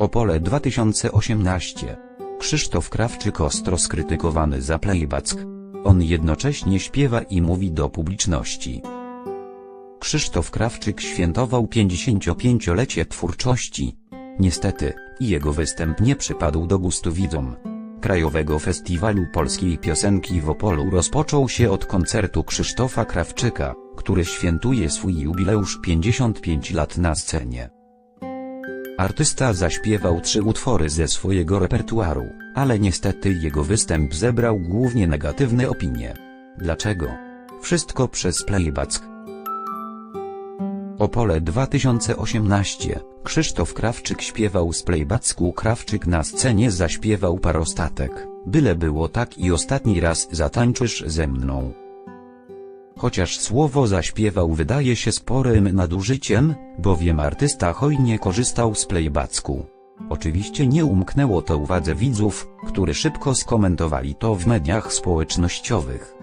Opole 2018. Krzysztof Krawczyk ostro skrytykowany za playback. On jednocześnie śpiewa i mówi do publiczności. Krzysztof Krawczyk świętował 55-lecie twórczości. Niestety, jego występ nie przypadł do gustu widzom. Krajowego Festiwalu Polskiej Piosenki w Opolu rozpoczął się od koncertu Krzysztofa Krawczyka, który świętuje swój jubileusz 55 lat na scenie. Artysta zaśpiewał trzy utwory ze swojego repertuaru, ale niestety jego występ zebrał głównie negatywne opinie. Dlaczego? Wszystko przez playback. Opole 2018 Krzysztof Krawczyk śpiewał z playbacku Krawczyk na scenie zaśpiewał parostatek, byle było tak i ostatni raz zatańczysz ze mną. Chociaż słowo zaśpiewał wydaje się sporym nadużyciem, bowiem artysta hojnie korzystał z playbacku. Oczywiście nie umknęło to uwadze widzów, którzy szybko skomentowali to w mediach społecznościowych.